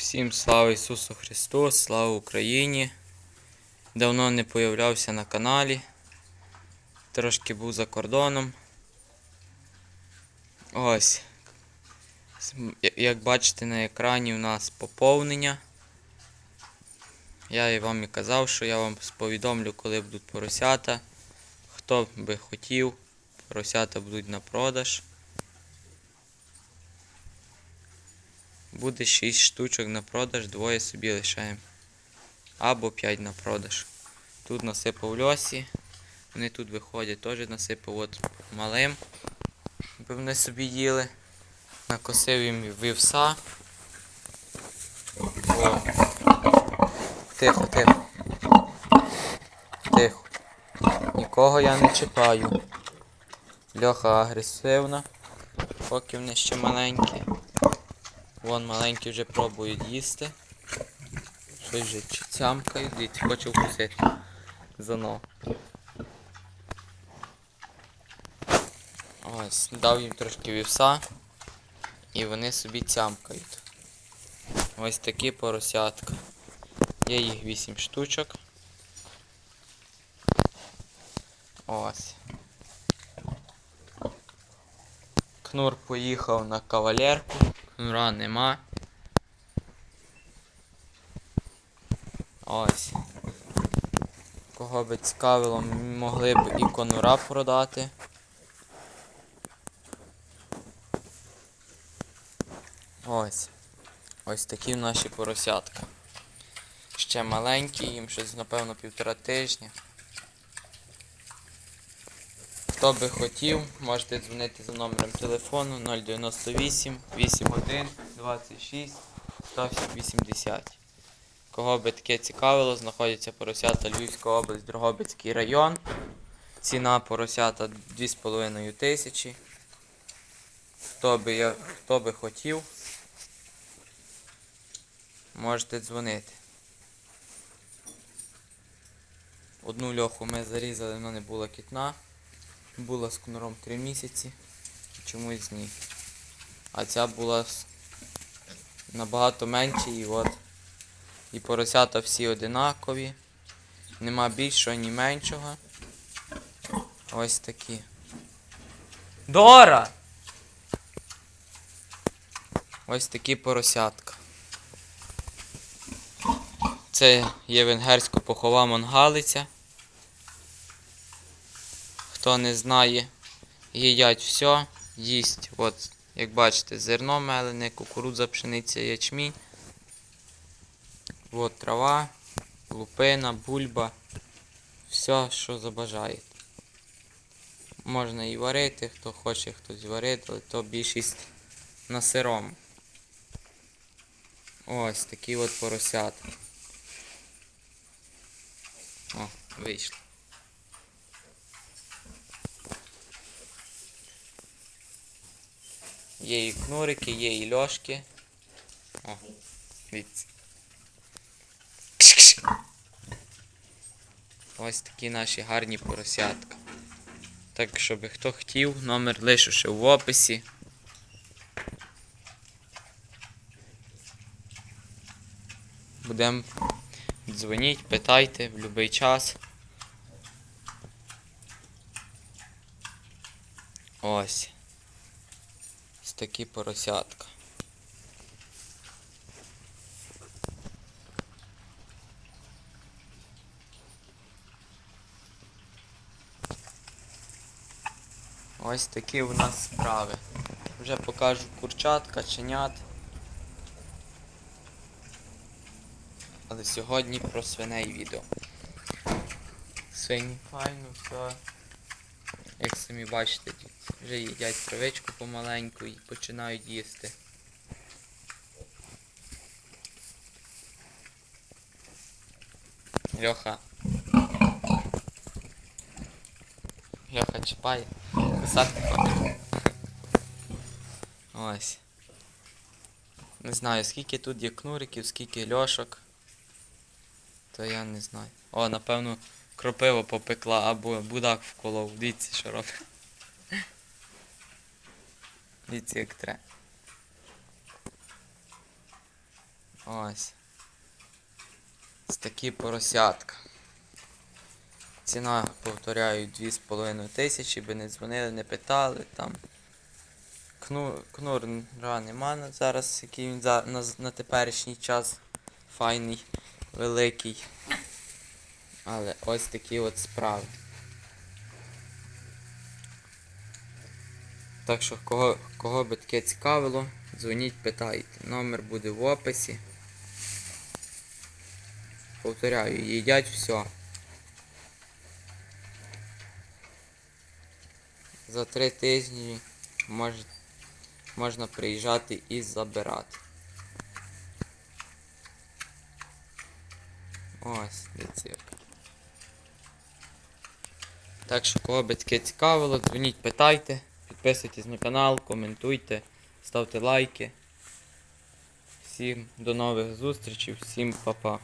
Всім слава Ісусу Христу, слава Україні. Давно не появлявся на каналі. Трошки був за кордоном. Ось. Як бачите на екрані у нас поповнення. Я і вам і казав, що я вам повідомлю, коли будуть поросята. Хто би хотів, поросята будуть на продаж. Буде 6 штучок на продаж, двоє собі лишаємо. Або 5 на продаж. Тут насипав льосі. Вони тут виходять, теж насипав от малим. Аби вони собі їли. Накосив їм вівса. О. Тихо, тихо. Тихо. Нікого я не чіпаю. Льоха агресивна. Поки вони ще маленькі. Вон маленькі вже пробують їсти. Щось вже цямкають, дивіться, хоче вкусити за ногу. Ось, дав їм трошки вівса. І вони собі цямкають. Ось такі поросятка. Є їх 8 штучок. Ось. Кнур поїхав на кавалерку. Кнура нема. Ось. Кого би цікавило, м- могли б і конура продати. Ось. Ось такі наші поросятка. Ще маленькі, їм щось, напевно, півтора тижня. Хто би хотів, можете дзвонити за номером телефону 098 81 26 180. Кого би таке цікавило, знаходяться поросята Львівська область, Дрогобицький район. Ціна поросята 2,5 тисячі. Хто би, я, хто би хотів, можете дзвонити. Одну льоху ми зарізали, вона не була кітна. Була з кнуром 3 місяці. Чомусь ні. А ця була набагато менше і от. І поросята всі одинакові. Нема більшого, ні меншого. Ось такі. Дора! Ось такі поросятка. Це є венгерсько похова монгалиця. Хто не знає, їдять все, їсть. От, як бачите, зерно мелене, кукурудза, пшениця, ячмінь. От трава, лупина, бульба. Все, що забажаєте. Можна і варити, хто хоче хтось варити, але то більшість на сирому. Ось такі от поросята. О, вийшло. Є і кнурики, є і льошки. О, дивіться. Ось такі наші гарні поросятка. Так, щоб хто хотів, номер лишу ще в описі. Будемо дзвоніть, питайте в будь-який час. Ось. Такі поросятка. Ось такі у нас справи. Вже покажу курчат, каченят. Але сьогодні про свиней відео. Свині файно, все. Як самі бачите, тут вже їдять травичку помаленьку і починають їсти. Льоха. Льоха чіпає. Писати хоче. Ось. Не знаю, скільки тут є кнуриків, скільки льошок. То я не знаю. О, напевно, кропиво попекла або будак вколов. Дивіться, що робить. Дивіться, як треба. Ось. Такі поросятка. Ціна, повторяю, 2,5 тисячі, би не дзвонили, не питали там. Кну, кнура нема зараз, який він на, на теперішній час файний, великий. Але ось такі от справи. Так що кого, кого би таке цікавило, дзвоніть, питайте. Номер буде в описі. Повторяю, їдять все. За три тижні мож, можна приїжджати і забирати. Ось, дивіться. Так що, кого би таке цікавило, дзвоніть, питайте, підписуйтесь на канал, коментуйте, ставте лайки. Всім до нових зустрічей, всім па-па.